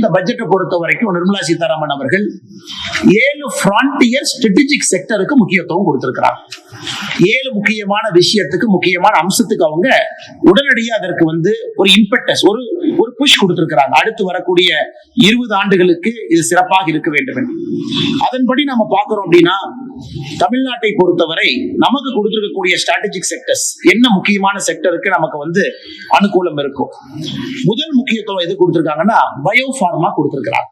இந்த பட்ஜெட்டை பொறுத்த வரைக்கும் நிர்மலா சீதாராமன் அவர்கள் ஏழு பிராண்டியர் ஸ்ட்ராட்டஜிக் செக்டருக்கு முக்கியத்துவம் கொடுத்திருக்கிறார். ஏழு முக்கியமான விஷயத்துக்கு முக்கியமான அம்சத்துக்கு அவங்க உடனடியாக அதற்கு வந்து ஒரு இம்பெக்டஸ் ஒரு ஒரு புஷ் கொடுத்திருக்கிறாங்க. அடுத்து வரக்கூடிய இருபது ஆண்டுகளுக்கு இது சிறப்பாக இருக்க வேண்டும் என்று. அதன்படி நம்ம பார்க்கிறோம் அப்படின்னா தமிழ்நாட்டை பொறுத்தவரை நமக்கு கொடுத்திருக்கக்கூடிய ஸ்ட்ராட்டஜிக் செக்டர்ஸ் என்ன முக்கியமான செக்டருக்கு நமக்கு வந்து அனுகூலம் இருக்கும். முதல் முக்கியத்துவம் எது கொடுத்திருக்காங்கன்னா பயோ ஃபார்மா கொடுத்திருக்கிறாங்க.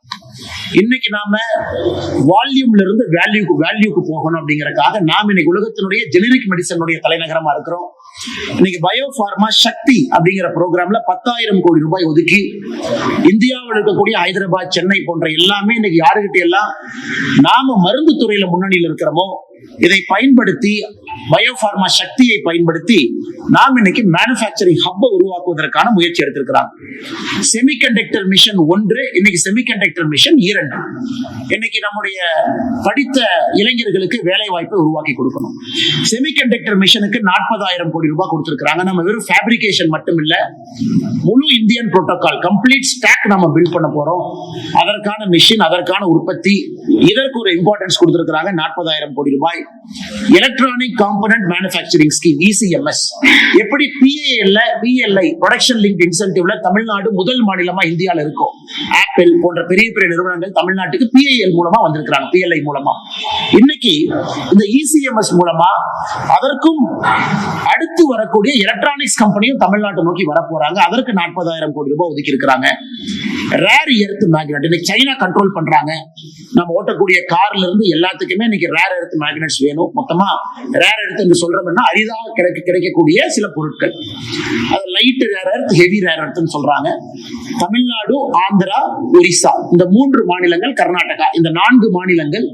இன்னைக்கு நாம வால்யூம்ல இருந்து வேல்யூக்கு வேல்யூக்கு போகணும் அப்படிங்கறக்காக நாம் இன்னைக்கு உலகத்தினுடைய ஜெனரிக் மெடிசனுடைய தலைநகரமா இருக்கிறோம். இன்னைக்கு பயோஃபார்மா சக்தி அப்படிங்கிற ப்ரோக்ராம்ல பத்தாயிரம் கோடி ரூபாய் ஒதுக்கி இந்தியாவில் இருக்கக்கூடிய ஹைதராபாத் சென்னை போன்ற எல்லாமே இன்னைக்கு யாருகிட்ட எல்லாம் நாம மருந்து துறையில முன்னணியில் இருக்கிறோமோ இதை பயன்படுத்தி பயோஃபார்மா சக்தியை பயன்படுத்தி நாம் இன்னைக்கு மேனுபேக்சரிங் ஹப்பை உருவாக்குவதற்கான முயற்சி எடுத்திருக்கிறாங்க. செமிகண்டக்டர் மிஷன் ஒன்று இன்னைக்கு செமிகண்டக்டர் மிஷன் இரண்டு. இன்னைக்கு நம்முடைய படித்த இளைஞர்களுக்கு வேலை வாய்ப்பை உருவாக்கி கொடுக்கணும். செமிகண்டக்டர் மிஷனுக்கு நாற்பதாயிரம் கோடி ரூபாய் கொடுத்திருக்கிறாங்க. நம்ம வெறும் ஃபேப்ரிகேஷன் மட்டும் இல்ல முழு இந்தியன் புரோட்டோகால் கம்ப்ளீட் ஸ்டாக் நம்ம பில்ட் பண்ண போறோம். அதற்கான மிஷின் அதற்கான உற்பத்தி இதற்கு ஒரு இம்பார்ட்டன்ஸ் கொடுத்திருக்கிறாங்க. நாற்பதாயிரம் கோடி ரூபாய். Electronic component manufacturing scheme ECMS எப்படி பிஏஎல்ல பிஎல்ஐ ப்ரொடக்ஷன் லிங்க் இன்சென்டிவ்ல தமிழ்நாடு முதல் மாநிலமா இந்தியால இருக்கும். ஆப்பிள் போன்ற பெரிய பெரிய நிறுவனங்கள் தமிழ்நாட்டுக்கு பிஐஎல் மூலமா வந்திருக்கிறாங்க பிஎல்ஐ மூலமா. இன்னைக்கு இந்த இசிஎம்எஸ் மூலமா அதற்கும் அடுத்து வரக்கூடிய எலக்ட்ரானிக்ஸ் கம்பெனியும் தமிழ்நாட்டை நோக்கி வரப்போறாங்க. அதற்கு நாற்பதாயிரம் கோடி ரூபாய் ஒதுக்கி இருக்கிறாங்க. ரேர் எர்த் மேக்னட் இன்னைக்கு சைனா கண்ட்ரோல் பண்றாங்க. நம்ம ஓட்டக்கூடிய கார்ல இருந்து எல்லாத்துக்குமே இன்னைக்கு ரேர் எர்த் மேக்னட்ஸ் வேணும். மொத்தமா ரேர் எடுத்து என்று சொல்றோம்னா அரிதாக கிடைக்க கிடைக்கக்கூடிய சில பொருட்கள். அது light rare earth heavy rare எர்த்னு சொல்றாங்க. தமிழ்நாடு ஆந்திரா ஒரிசா. இந்த மூன்று மாநிலங்கள் கர்நாடகா. இந்த நான்கு மாநிலங்கள்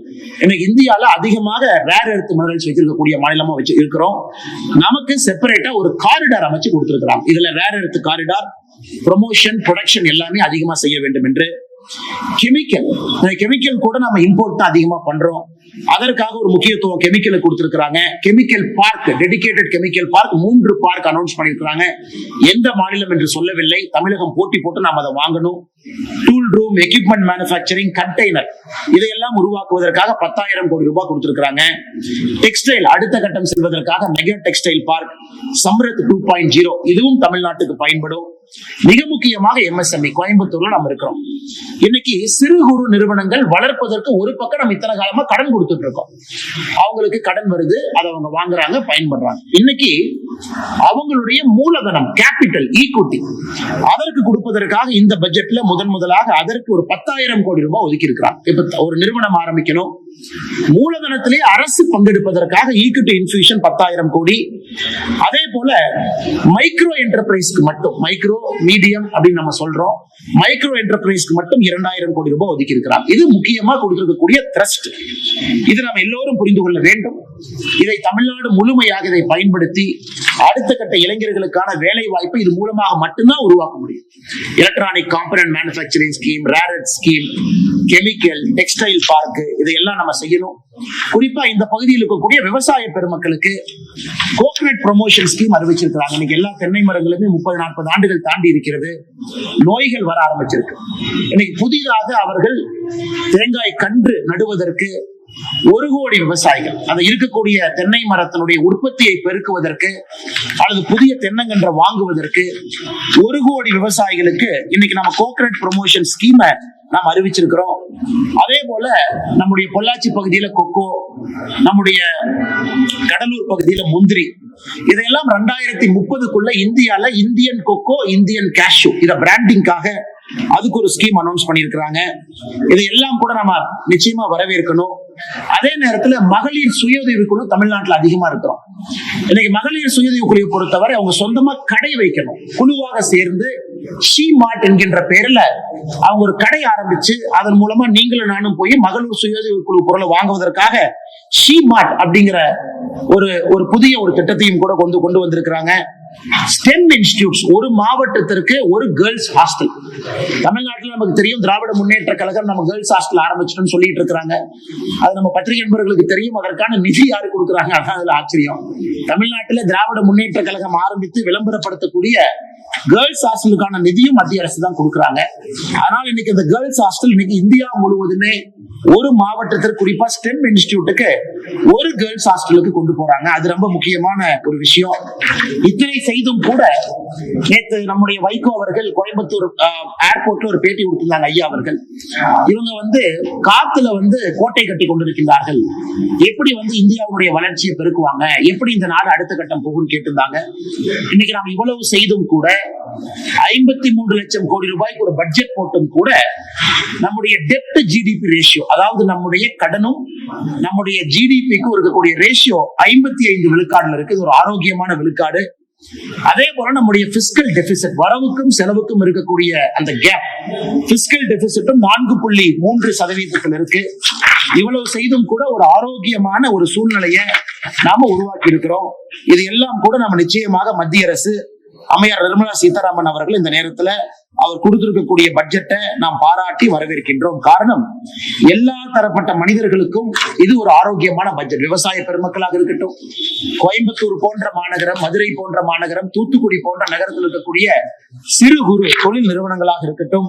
இன்னைக்கு இந்தியால அதிகமாக ரேர் எர்த் மினரல்ஸ் வச்சிருக்கக்கூடிய மாநிலமா வச்சு இருக்கிறோம். நமக்கு செப்பரேட்டா ஒரு காரிடார் அமைச்சு கொடுத்திருக்கிறாங்க. இதுல rare earth corridor promotion production எல்லாமே அதிகமா செய்ய வேண்டும் என்று கெமிக்கல் கெமிக்கல் கூட நம்ம இம்போர்ட் தான் அதிகமா பண்றோம். அதற்காக ஒரு முக்கியத்துவம் கெமிக்கலை கொடுத்திருக்கிறாங்க. Chemical park dedicated chemical park மூன்று பார்க் அனௌன்ஸ் பண்ணியிருக்கிறாங்க. எந்த மாநிலம் என்று சொல்லவில்லை. தமிழகம் போட்டி போட்டு நாம் அதை வாங்கணும். Tool room equipment manufacturing container இதையெல்லாம் உருவாக்குவதற்காக பத்தாயிரம் கோடி ரூபாய் கொடுத்திருக்கிறாங்க. டெக்ஸ்டைல் அடுத்த கட்டம் செல்வதற்காக mega textile park Samarth two point zero இதுவும் தமிழ்நாட்டுக்கு பயன்படும். மிக முக்கியமாக எம்எஸ்எம்இ கோயம்புத்தூர்ல நம்ம இருக்கிறோம். இன்னைக்கு சிறு குறு நிறுவனங்கள் வளர்ப்பதற்கு ஒரு பக்கம் நம்ம இத்தனை காலமா கடன் கொடுத்துட்டு இருக்கோம். அவங்களுக்கு கடன் வருது அதை அவங்க வாங்குறாங்க பயன்படுறாங்க. இன்னைக்கு அவங்களுடைய மூலதனம் கேபிட்டல் ஈக்விட்டி அதற்கு கொடுப்பதற்காக இந்த பட்ஜெட்ல முதன் முதலாக அதற்கு ஒரு பத்தாயிரம் கோடி ரூபாய் ஒதுக்கி இருக்கிறான் இப்ப ஒரு நிறுவனம் ஆரம்பிக்கணும். மூலதனத்திலே அரசு பங்கெடுப்பதற்காக ஈக்விட்டி இன்ஃபியூஷன் பத்தாயிரம் கோடி. அதே போல மைக்ரோ என்டர்பிரைஸ்க்கு மட்டும் மைக்ரோ மீடியம் அப்படின்னு நம்ம சொல்றோம். மைக்ரோ என்டர்பிரைஸ்க்கு மட்டும் இரண்டாயிரம் கோடி ரூபாய் ஒதுக்கி இருக்கிறாங்க இது முக்கியமா கொடுத்திருக்கக்கூடிய த்ரஸ்ட் இது நம்ம எல்லோரும் புரிந்து கொள்ள வேண்டும். இதை தமிழ்நாடு முழுமையாக இதை பயன்படுத்தி அடுத்த கட்ட இளைஞர்களுக்கான வேலை வாய்ப்பை இது மூலமாக மட்டும்தான் உருவாக்க முடியும். Electronic component manufacturing scheme rare earth scheme chemical textile park இதையெல்லாம் நம்ம செய்யணும். குறிப்பா இந்த பகுதியில் இருக்கக்கூடிய விவசாய பெருமக்களுக்கு கோகனட் ப்ரொமோஷன் ஸ்கீம் அறிவிச்சிருக்கிறாங்க. இன்னைக்கு எல்லா தென்னை மரங்களுமே முப்பது நாற்பது ஆண்டுகள் தாண்டி இருக்கிறது. நோய்கள் வர ஆரம்பிச்சிருக்கு. இன்னைக்கு புதிதாக அவர்கள் தேங்காய் கன்று நடுவதற்கு ஒரு கோடி விவசாயிகள். அந்த இருக்கக்கூடிய தென்னை மரத்தினுடைய உற்பத்தியை பெருக்குவதற்கு அல்லது புதிய தென்னங்கன்றை வாங்குவதற்கு ஒரு கோடி விவசாயிகளுக்கு இன்னைக்கு நம்ம கோகனட் ப்ரொமோஷன் ஸ்கீமை நாம் அறிவிச்சிருக்கிறோம். அதே போல நம்முடைய பொள்ளாச்சி பகுதியில கொக்கோ நம்முடைய கடலூர் பகுதியில முந்திரி இதையெல்லாம் ரெண்டாயிரத்தி முப்பதுக்குள்ள இந்தியால இந்தியன் கொக்கோ இந்தியன் கேஷ்யூ இத பிராண்டிங்காக அதுக்கு ஒரு ஸ்கீம் அனௌன்ஸ் பண்ணியிருக்கிறாங்க. இதையெல்லாம் கூட நம்ம நிச்சயமா வரவேற்கணும். அதே நேரத்துல மகளிர் சுய உதவி குழு தமிழ்நாட்டுல அதிகமா இருக்கிறோம். இன்னைக்கு மகளிர் சுய உதவி குழுவை பொறுத்தவரை அவங்க சொந்தமா கடை வைக்கணும். குழுவாக சேர்ந்து ஷீ மார்ட் என்கின்ற பேர்ல அவங்க ஒரு கடை ஆரம்பிச்சு அதன் மூலமா நீங்களும் நானும் போய் மகளிர் சுய உதவி குழு பொருளை வாங்குவதற்காக ஷீ மார்ட் அப்படிங்கிற ஒரு ஒரு புதிய ஒரு திட்டத்தையும் கூட கொண்டு கொண்டு வந்திருக்கிறாங்க. ஸ்டெம் இன்ஸ்டியூட்ஸ் ஒரு மாவட்டத்திற்கு ஒரு கேர்ள்ஸ் ஹாஸ்டல் தமிழ்நாட்டில் நமக்கு தெரியும் திராவிட முன்னேற்ற கழகம் நம்ம கேர்ள்ஸ் ஹாஸ்டல் ஆரம்பிச்சிட்டோம்னு சொல்லிட்டு இருக்கிறாங்க. அது நம்ம பத்திரிகை நண்பர்களுக்கு தெரியும் அதற்கான நிதி யாரு கொடுக்குறாங்க? அதான் அதுல ஆச்சரியம். தமிழ்நாட்டில் திராவிட முன்னேற்ற கழகம் ஆரம்பித்து விளம்பரப்படுத்தக்கூடிய கேர்ள்ஸ் ஹாஸ்டலுக்கான நிதியும் மத்திய அரசு தான் கொடுக்குறாங்க. அதனால இன்னைக்கு இந்த கேர்ள்ஸ் ஹாஸ்டல் இன்னைக்கு இந்தியா முழுவதுமே ஒரு மாவட்டத்திற்கு குறிப்பா ஸ்டெம் இன்ஸ்டியூட்டுக்கு ஒரு கேர்ள்ஸ் ஹாஸ்டலுக்கு கொண்டு போறாங்க. அது ரொம்ப முக்கியமான ஒரு விஷயம். இத்தனை செய்தும் கூட நேற்று நம்முடைய வைகோ அவர்கள் கோயம்புத்தூர் ஏர்போர்ட்ல ஒரு பேட்டி கொடுத்திருந்தாங்க ஐயா அவர்கள். இவங்க வந்து காத்துல வந்து கோட்டை கட்டி கொண்டிருக்கிறார்கள் எப்படி வந்து இந்தியாவுடைய வளர்ச்சியை பெருக்குவாங்க? எப்படி இந்த நாடு அடுத்த கட்டம் போகும்னு கேட்டிருந்தாங்க. இன்னைக்கு நாம் இவ்வளவு செய்தும் கூட ஐம்பத்தி மூன்று லட்சம் கோடி ரூபாய்க்கு ஒரு பட்ஜெட் போட்டும் கூட நம்முடைய டெப்ட் ஜிடிபி ரேஷியோ அதாவது நம்முடைய கடனும் நம்முடைய ஜிடிபிக்கு இருக்கக்கூடிய ரேஷியோ ஐம்பத்தி ஐந்து விழுக்காடுல இருக்கு இது ஒரு ஆரோக்கியமான விழுக்காடு. அதே போல நம்முடைய பிசிக்கல் டெபிசிட் வரவுக்கும் செலவுக்கும் இருக்கக்கூடிய அந்த கேப் பிசிக்கல் டெபிசிட்டும் நான்கு புள்ளி மூன்று சதவீதத்தில் இருக்கு. இவ்வளவு செய்தும் கூட ஒரு ஆரோக்கியமான ஒரு சூழ்நிலையை நாம உருவாக்கி இருக்கிறோம் இது எல்லாம் கூட நம்ம நிச்சயமாக மத்திய அரசு அமையார் நிர்மலா சீதாராமன் அவர்கள் இந்த நேரத்துல அவர் கொடுத்திருக்கக்கூடிய பட்ஜெட்டை நாம் பாராட்டி வரவேற்கின்றோம். காரணம் எல்லா தரப்பட்ட மனிதர்களுக்கும் இது ஒரு ஆரோக்கியமான பட்ஜெட் விவசாய பெருமக்களாக இருக்கட்டும் கோயம்புத்தூர் போன்ற மாநகரம் மதுரை போன்ற மாநகரம் தூத்துக்குடி போன்ற நகரத்தில் இருக்கக்கூடிய சிறு குறு தொழில் நிறுவனங்களாக இருக்கட்டும்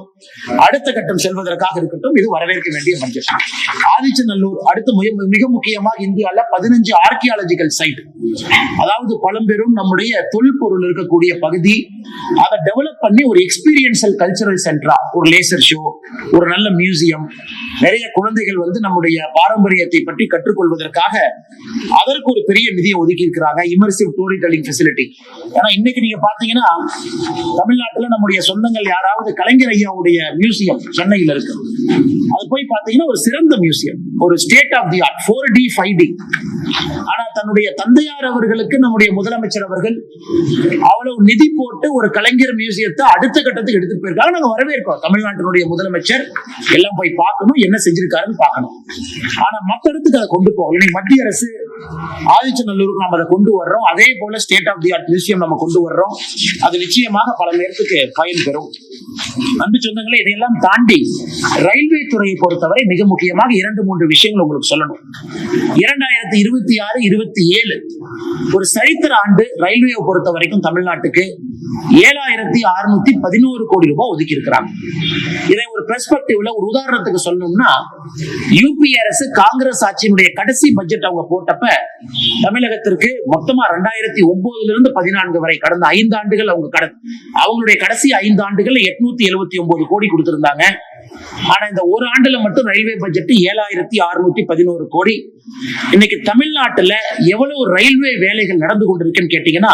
அடுத்த கட்டம் செல்வதற்காக இருக்கட்டும் இது வரவேற்க வேண்டிய பட்ஜெட் ஆதிச்சநல்லூர் அடுத்து மிக- மிக முக்கியமாக இந்தியாவில் பதினஞ்சு ஆர்கியாலஜிக்கல் சைட் அதாவது பழம்பெரும் நம்முடைய தொல்பொருள் இருக்கக்கூடிய பகுதி அதை டெவலப் பண்ணி ஒரு எக்ஸ்பீரியன்ஸ் எக்ஸ்பீரியன்சல் கல்ச்சரல் சென்டரா ஒரு லேசர் ஷோ ஒரு நல்ல மியூசியம் நிறைய குழந்தைகள் வந்து நம்முடைய பாரம்பரியத்தை பற்றி கற்றுக்கொள்வதற்காக அதற்கு ஒரு பெரிய நிதியை ஒதுக்கி இருக்கிறாங்க இமர்சிவ் ஸ்டோரி டெல்லிங் ஃபெசிலிட்டி ஏன்னா இன்னைக்கு நீங்க பாத்தீங்கன்னா தமிழ்நாட்டுல நம்முடைய சொந்தங்கள் யாராவது கலைஞர் ஐயாவுடைய மியூசியம் சென்னையில் இருக்கு. அது போய் பாத்தீங்கன்னா ஒரு சிறந்த மியூசியம் ஒரு state of the art four D five D ஆனா தன்னுடைய தந்தையார் அவர்களுக்கு நம்முடைய முதலமைச்சர் அவர்கள் அவ்வளவு நிதி போட்டு ஒரு கலைஞர் மியூசியத்தை அடுத்த கட்டத்துக்கு எடுத்துட்டு போயிருக்காங்க. நாங்க வரவேற்கிறோம். தமிழ்நாட்டினுடைய முதலமைச்சர் எல்லாம் போய் பார்க்கணும். என்ன செஞ்சிருக்காருன்னு பார்க்கணும். ஆனா மத்த இடத்துக்கு அதை கொண்டு போகணும் இன்னைக்கு மத்திய அரசு ஆதிச்சநல்லூருக்கு நம்ம அதை கொண்டு வர்றோம். அதே போல state of the art museum நம்ம கொண்டு வர்றோம். அது நிச்சயமாக பல நேரத்துக்கு பயன் பெறும். அன்பு சொந்தங்களே இதையெல்லாம் தாண்டி ரயில்வே துறையை பொறுத்தவரை மிக முக்கியமாக இரண்டு மூன்று விஷயங்கள் உங்களுக்கு சொல்லணும். இரண்டாயிரத்தி இருபத்தி ஆறு இருபத்தி ஏழு. ஒரு சரித்திர ஆண்டு ரயில்வே பொறுத்த வரைக்கும் தமிழ்நாட்டுக்கு ஏழாயிரத்தி அறுநூத்தி பதினோரு கோடி ரூபாய் ஒதுக்கி இருக்கிறாங்க இதை ஒரு பெர்ஸ்பெக்டிவ்ல ஒரு உதாரணத்துக்கு சொல்லணும்னா யூபி அரசு காங்கிரஸ் ஆட்சியினுடைய கடைசி பட்ஜெட் அவங்க போட்டப்ப தமிழகத்திற்கு மொத்தமா ரெண்டாயிரத்தி ஒன்பதுல இருந்து பதினான்கு வரை கடந்த ஐந்து ஆண்டுகள் அவங்க கடந்த அவங்களுடைய கடைசி ஐந்து ஆண்டுகள் எட்நூத்தி எழுபத்தி ஒன்பது கோடி கொடுத்திருந்தாங்க. ஆனா இந்த ஒரு ஆண்டுல மட்டும் ரயில்வே பட்ஜெட் ஏழாயிரத்தி அறுநூத்தி பதினோரு கோடி. இன்னைக்கு தமிழ்நாட்டுல எவ்வளவு ரயில்வே வேலைகள் நடந்து கொண்டிருக்குன்னு கேட்டீங்கன்னா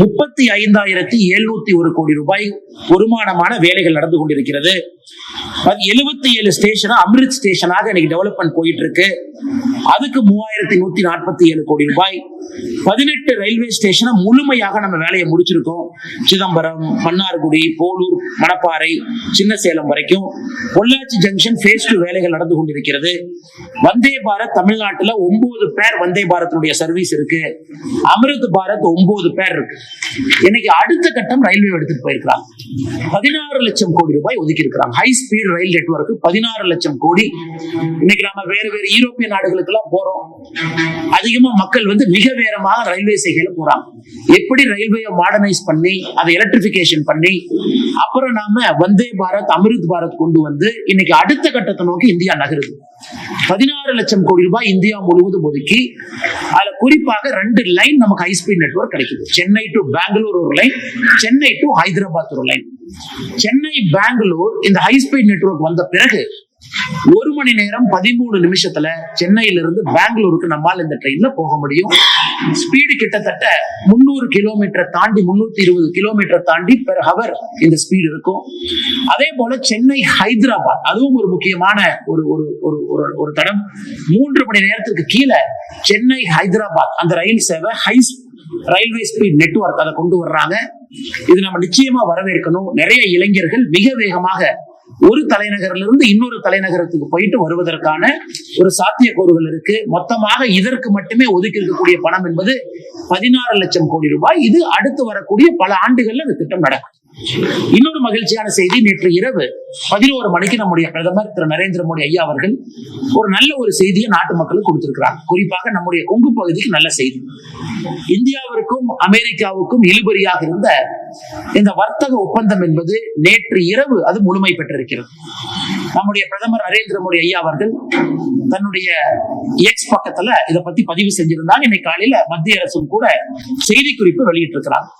முப்பத்தி ஐந்தாயிரத்தி எழுநூத்தி ஒரு கோடி ரூபாய் வருமானமான வேலைகள் நடந்து கொண்டிருக்கிறது. எழுபத்தி ஏழு ஸ்டேஷனா அமிர்த் ஸ்டேஷனாக இன்னைக்கு டெவலப்மெண்ட் போயிட்டு இருக்கு அதுக்கு மூவாயிரத்தி நூத்தி நாற்பத்தி ஏழு கோடி ரூபாய். பதினெட்டு ரயில்வே ஸ்டேஷனை முழுமையாக நம்ம வேலையை முடிச்சிருக்கோம். சிதம்பரம் மன்னார்குடி போலூர் மணப்பாறை சின்ன சேலம் வரைக்கும் பொள்ளாச்சி ஜங்ஷன் ஃபேஸ் டூ வேலைகள் நடந்து கொண்டிருக்கிறது. வந்தே பாரத் தமிழ்நாட்டில் ஒன்பது பேர் வந்தே பாரத்தினுடைய சர்வீஸ் இருக்கு. அமிர்த் பாரத் ஒன்பது பேர் இருக்கு. இன்னைக்கு அடுத்த கட்டம் ரயில்வே எடுத்துட்டு போயிருக்கிறாங்க. பதினாறு லட்சம் கோடி ரூபாய் ஒதுக்கி இருக்கிறாங்க. ஹை ஸ்பீட் ரயில் நெட்ஒர்க் பதினாறு லட்சம் கோடி. இன்னைக்கு நம்ம வேறு வேறு யூரோப்பிய நாடுகளுக்கு எல்லாம் போறோம். அதிகமா மக்கள் வந்து மிக வேகமாக ரயில்வே செய்கையில போறாங்க. எப்படி ரயில்வேயை மாடர்னைஸ் பண்ணி அதை எலக்ட்ரிபிகேஷன் பண்ணி அப்புறம் நாம வந்தே பாரத் அமிர்த் பாரத் கொண்டு வந்து இன்னைக்கு அடுத்த கட்டத்தை நோக்கி இந்தியா நகருது. பதினாறு லட்சம் கோடி ரூபாய் இந்தியா முழுவதும் ஒதுக்கி அதுல குறிப்பாக ரெண்டு லைன் நமக்கு ஹை ஸ்பீட் நெட்வொர்க் கிடைக்குது. சென்னை டு பெங்களூர் ஒரு லைன் சென்னை டு ஹைதராபாத் ஒரு லைன் சென்னை பெங்களூர் இந்த ஹை ஸ்பீட் நெட்வொர்க் வந்த பிறகு ஒரு மணி நேரம் பதிமூணு நிமிஷத்துல சென்னையில இருந்து பெங்களூருக்கு நம்மால் இந்த ட்ரெயின்ல போக முடியும். ஸ்பீடு கிட்டத்தட்ட முன்னூறு கிலோமீட்டர் தாண்டி முன்னூத்தி இருபது கிலோமீட்டர் தாண்டி பெர் ஹவர் இந்த ஸ்பீடு இருக்கும். அதே போல சென்னை ஹைதராபாத் அதுவும் ஒரு முக்கியமான ஒரு ஒரு ஒரு ஒரு ஒரு தடம். மூன்று மணி நேரத்துக்கு கீழே சென்னை ஹைதராபாத் அந்த ரயில் சேவை ஹை ரயில்வே ஸ்பீட் நெட்ஒர்க் அதை கொண்டு வர்றாங்க. இது நம்ம நிச்சயமா வரவேற்கணும். நிறைய இளைஞர்கள் மிக வேகமாக ஒரு தலைநகர்ல இருந்து இன்னொரு தலைநகரத்துக்கு போயிட்டு வருவதற்கான ஒரு சாத்தியக்கூறுகள் இருக்கு. மொத்தமாக இதற்கு மட்டுமே ஒதுக்கி இருக்கக்கூடிய பணம் என்பது பதினாறு லட்சம் கோடி ரூபாய். இது அடுத்து வரக்கூடிய பல ஆண்டுகள்ல இந்த திட்டம் நடக்கும். இன்னொரு மகிழ்ச்சியான செய்தி நேற்று இரவு பதினோரு மணிக்கு நம்முடைய பிரதமர் திரு நரேந்திர மோடி ஐயா அவர்கள் ஒரு நல்ல ஒரு செய்தியை நாட்டு மக்களுக்கு கொடுத்திருக்கிறார். குறிப்பாக நம்முடைய கொங்கு பகுதிக்கு நல்ல செய்தி. இந்தியாவிற்கும் அமெரிக்காவுக்கும் இழுபறியாக இருந்த இந்த வர்த்தக ஒப்பந்தம் என்பது நேற்று இரவு அது முழுமை பெற்றிருக்கிறது. நம்முடைய பிரதமர் நரேந்திர மோடி ஐயா அவர்கள் தன்னுடைய எக்ஸ் பக்கத்துல இதை பத்தி பதிவு செஞ்சிருந்தாங்க. இன்னைக்கு காலையில மத்திய அரசும் கூட செய்தி குறிப்பு வெளியிட்டிருக்கிறார்.